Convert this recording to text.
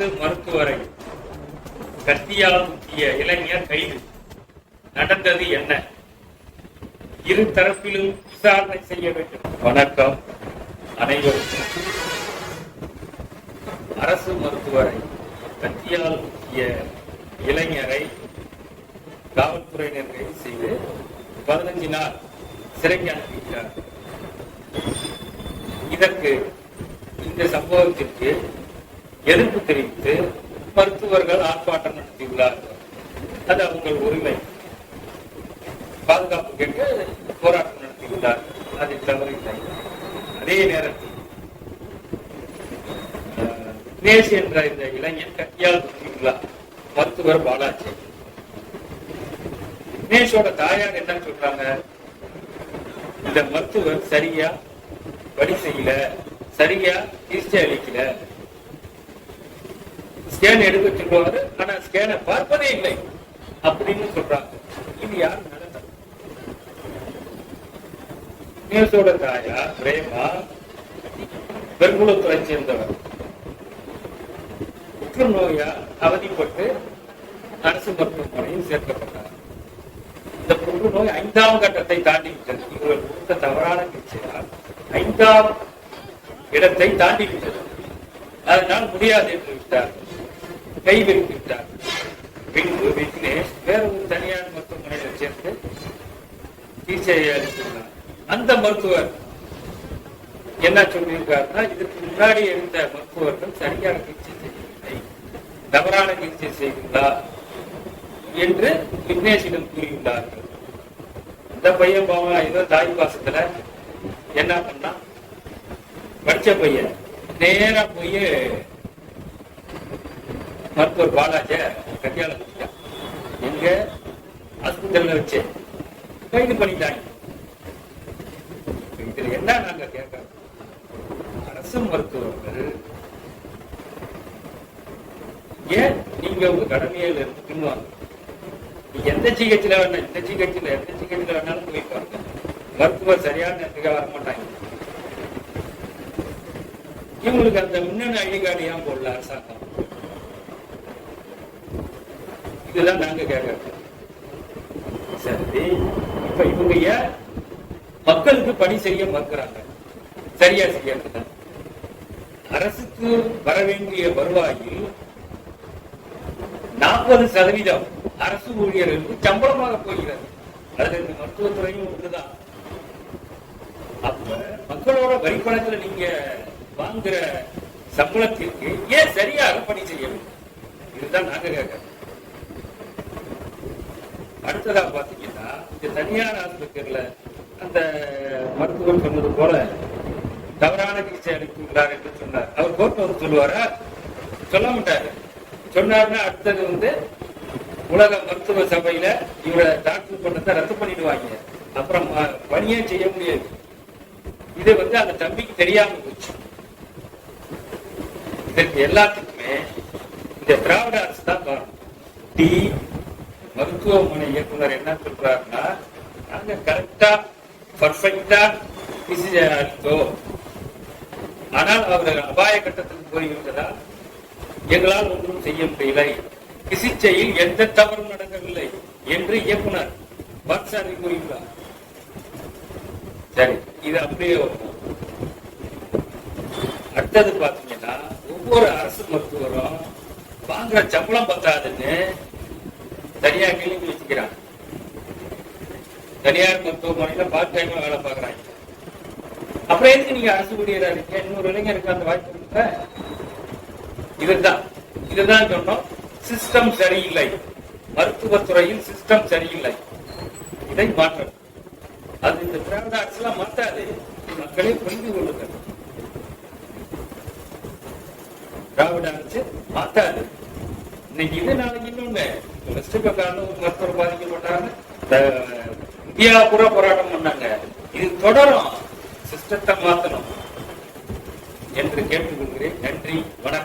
அரசு மருத்துவரை கத்தியால் குத்திய இளைஞர் கைது. நடந்தது என்ன? இரு தரப்பிலும் விசாரணை செய்ய வேண்டும். வணக்கம் அனைவருக்கும். அரசு மருத்துவரை கத்தியால் குத்திய இளைஞரை காவல்துறையினர் கைது செய்து பதினஞ்சு நாள் சிறைக்கு அனுப்பிவிட்டார் இதற்கு இந்த சம்பவத்திற்கு எதிர்ப்பு தெரிவித்து மருத்துவர்கள் ஆர்ப்பாட்டம் நடத்தியுள்ளார்கள் அது அவங்கள் உரிமை. பாதுகாப்பு கேட்டு போராட்டம் நடத்தியுள்ளார்கள் அதை தவறில்லை அதே நேரத்தில் அஹ், தினேஷ் என்ற இந்த இளைஞன் கட்டியால் குத்தியுள்ளார் மருத்துவர் பாலாஜி. தினேஷோட தாயார் என்ன சொல்றாங்க? இந்த மருத்துவர் சரியா படி செய்யல சரியா சிகிச்சை அளிக்கல ஸ்கேன் எடுக்க சொல்லுவாரு ஆனா ஸ்கேனை பார்ப்பதே இல்லை. அப்படின்னு சொல்றாங்க. இது யார் நடந்தது நியூஸோட தாயா பிரேமா பெருங்குளத்துறை சேர்ந்தவர். புற்றுநோயா அவதிப்பட்டு அரசு மருத்துவமனையில் சேர்க்கப்பட்டார். இந்த புற்றுநோய் ஐந்தாம் கட்டத்தை தாண்டி விட்டது. இவர்கள் கொடுத்த தவறான சிகிச்சையால் ஐந்தாம் இடத்தை தாண்டி விட்டது. அதனால் முடியாது என்று விட்டார் கைவிரித்து விட்டார் பின்பு விக்னேஷ் வேற ஒரு தனியார் மருத்துவமனையில் சேர்ந்து சிகிச்சையை அளித்துள்ளார். அந்த மருத்துவர் என்ன சொல்லியிருக்காருன்னா இதுக்கு முன்னாடி இருந்த மருத்துவர்கள் சரியான சிகிச்சை செய்யவில்லை. தவறான சிகிச்சை செய்துள்ளார் என்று விக்னேஷிடம் கூறியுள்ளார்கள். இந்த பையன் பாவம் ஏதோ தாய் பாசத்துல என்ன பண்ணான்? படிச்ச பையன். நேரா போய் மருத்துவர் பாலாஜ கட்டியால குடிச்சான் எங்க? ஆஸ்பத்திரியில வச்சு. கைது பண்ணிட்டாங்க. இதுல என்ன நாங்க கேட்கறோம்? அரசு மருத்துவர்கள் ஏன் நீங்க உங்க கடமையில இருந்து பின்வாங்க எந்த சிகிச்சையில வேணா இந்த சிகிச்சையில எந்த சிகிச்சையில வேணாலும் போய் பாருங்க மருத்துவர் சரியான நேரத்துக்கு வர மாட்டாங்க. இவங்களுக்கு அந்த முன்னணி ஐடி கார்டு ஏன் போடல அரசாங்கம்? இதுதான் நாங்க கேட்கறோம் சரி. இப்ப இவங்க ஏன் மக்களுக்கு பணி செய்ய மறுக்கிறாங்க? சரியா செய்யறது அரசுக்கு வர வேண்டிய வருவாயில் நாற்பது சதவீதம் அரசு ஊழியர்களுக்கு சம்பளமாக போகிறது. அது இந்த மருத்துவத்துறையும் ஒன்றுதான் அப்ப மக்களோட வரி பணத்துல நீங்க வாங்குற சம்பளத்திற்கு ஏன் சரியாக பணி செய்யணும் இதுதான் நாங்க கேட்கறோம். அடுத்ததா பாத்தீங்கன்னா இந்த தனியார் ஆஸ்பத்திரியில அந்த மருத்துவர் சொன்னது போல தவறான சிகிச்சை அளித்துள்ளார் என்று சொன்னார். அவர் கோர்ட் வந்து சொல்லுவாரா? சொல்ல மாட்டாரு. சொன்னார்னா அடுத்தது வந்து உலக மருத்துவ சபையில இவரை டாக்டர் பண்ணத்தை ரத்து பண்ணிடுவாங்க. அப்புறம் பணியே செய்ய முடியாது. இது வந்து அந்த தம்பிக்கு தெரியாம போச்சு. இதற்கு எல்லாத்துக்குமே இந்த திராவிட அரசு தான் காரணம். டி மருத்துவமனை இயக்குனர் என்ன சொல்றாருன்னா நாங்க கரெக்டா பர்ஃபெக்டா டிசிஷன் அளித்தோம் ஆனால் அவர்கள் அபாய கட்டத்துக்கு போய்விட்டதால் எங்களால் ஒன்றும் செய்ய முடியலை. சிகிச்சையில் எந்த தவறும் நடக்கவில்லை என்று இயக்குனர் பட்சாரி கூறியுள்ளார் சரி இது அப்படியே வரும் அடுத்தது பாத்தீங்கன்னா ஒவ்வொரு அரசு மருத்துவரும் வாங்குற சம்பளம் பத்தாதுன்னு தனியாக கிளினிக் வச்சுக்கிறாங்க தனியார் மருத்துவமனையில பார்ட் டைமா வேலை பார்க்கறாங்க. அப்புறம் எதுக்கு நீங்க அரசு ஊழியரா இருக்கீங்க? இன்னொரு இளைஞருக்கு அந்த வாய்ப்பு கொடுக்க இதுதான் இதுதான் சொன்னோம் சிஸ்டம் சரியில்லை. மருத்துவத்துறையில் சிஸ்டம் சரியில்லை. இதை மாற்றணும். அது இந்த திராவிட அரசுலாம் மாற்றாது. மக்களே புரிந்து கொள்ளுங்கள். திராவிட அரசு மாற்றாது. இன்னைக்கு இது நாளைக்கு இன்னொன்னு. வெஸ்ட் பாதிக்கப்பட்டாங்க. இந்தியா பூரா போராட்டம் பண்ணாங்க. இது தொடரும். சிஸ்டத்தை மாத்தணும். என்று கேட்டுக்கொள்கிறேன். நன்றி. வணக்கம்.